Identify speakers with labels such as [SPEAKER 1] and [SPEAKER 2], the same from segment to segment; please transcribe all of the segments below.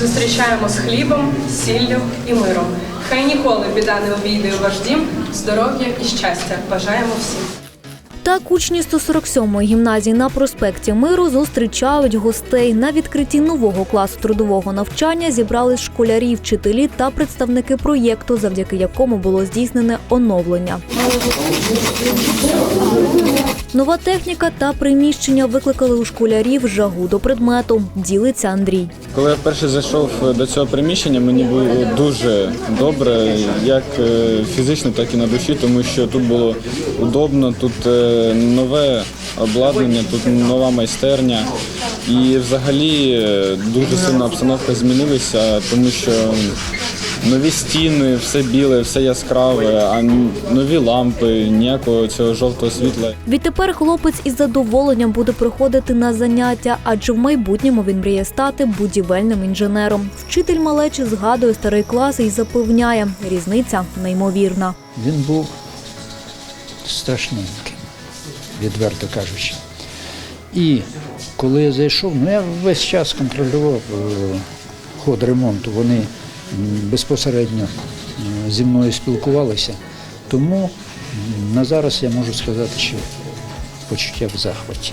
[SPEAKER 1] Зустрічаємо з хлібом, сіллю і миром. Хай ніколи біда не обійде ваш дім, здоров'я і щастя. Бажаємо всім.
[SPEAKER 2] Так учні 147-ї гімназії на проспекті Миру зустрічають гостей. На відкритті нового класу трудового навчання зібрались школярі, вчителі та представники проєкту, завдяки якому було здійснене оновлення. Нова техніка та приміщення викликали у школярів жагу до предмету. Ділиться Андрій.
[SPEAKER 3] Коли я вперше зайшов до цього приміщення, мені було дуже добре, як е, фізично, так і на душі, тому що тут було удобно, тут е, нове обладнання, тут нова майстерня. І взагалі е, дуже сильно обстановка змінилася, тому що нові стіни, все біле, все яскраве, а нові лампи, ніякого цього жовтого світла.
[SPEAKER 2] Відтепер хлопець із задоволенням буде приходити на заняття, адже в майбутньому він мріє стати будівельним інженером. Вчитель малечі згадує старий клас і запевняє, різниця неймовірна.
[SPEAKER 4] Він був страшненьким, відверто кажучи. І коли я зайшов, ну я весь час контролював е, ход ремонту. Вони безпосередньо е, зі мною спілкувалися. Тому на зараз я можу сказати, що почуття в захваті.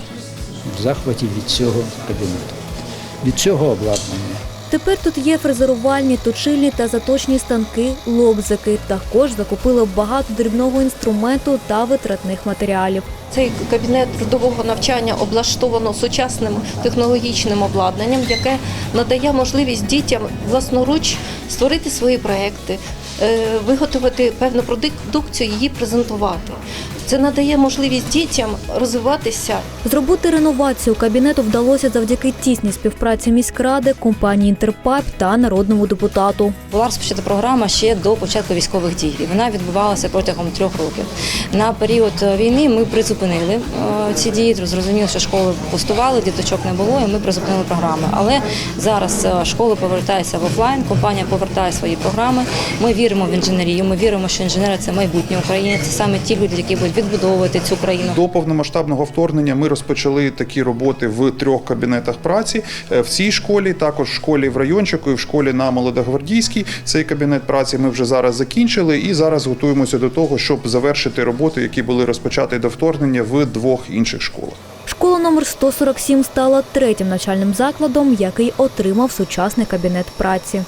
[SPEAKER 4] В захваті від цього кабінету, від цього обладнання.
[SPEAKER 2] Тепер тут є фрезерувальні, точильні та заточні станки, лобзики. Також закупили багато дрібного інструменту та витратних матеріалів.
[SPEAKER 5] Цей кабінет трудового навчання облаштовано сучасним технологічним обладнанням, яке надає можливість дітям власноруч створити свої проекти, е, виготовити певну продукцію, її презентувати. Це надає можливість дітям розвиватися
[SPEAKER 2] Зробити реновацію кабінету вдалося завдяки тісній співпраці міськради, компанії Інтерпайп та народному депутату.
[SPEAKER 6] Була розпочата програма ще до початку військових дій. І Вона відбувалася протягом трьох років. На період війни ми призупинили е, ці дії. Зрозуміло, що школи пустували, діточок не було, і ми призупинили програми. Але зараз е, школи повертаються в офлайн, компанія повертає свої програми. Ми віримо в інженерію. Ми віримо, що інженери це майбутнє України. Це саме ті люди, які будуть відбудовувати цю країну.
[SPEAKER 7] До повномасштабного вторгнення ми розпочали такі роботи в трьох кабінетах праці. Е, В цій школі, також в школі в райончику і в школі на Молодогвардійській. Цей кабінет праці ми вже зараз закінчили і зараз готуємося до того, щоб завершити роботи, які були розпочаті до вторгнення в двох інших школах.
[SPEAKER 2] Школа номер 147 стала третім навчальним закладом, який отримав сучасний кабінет праці.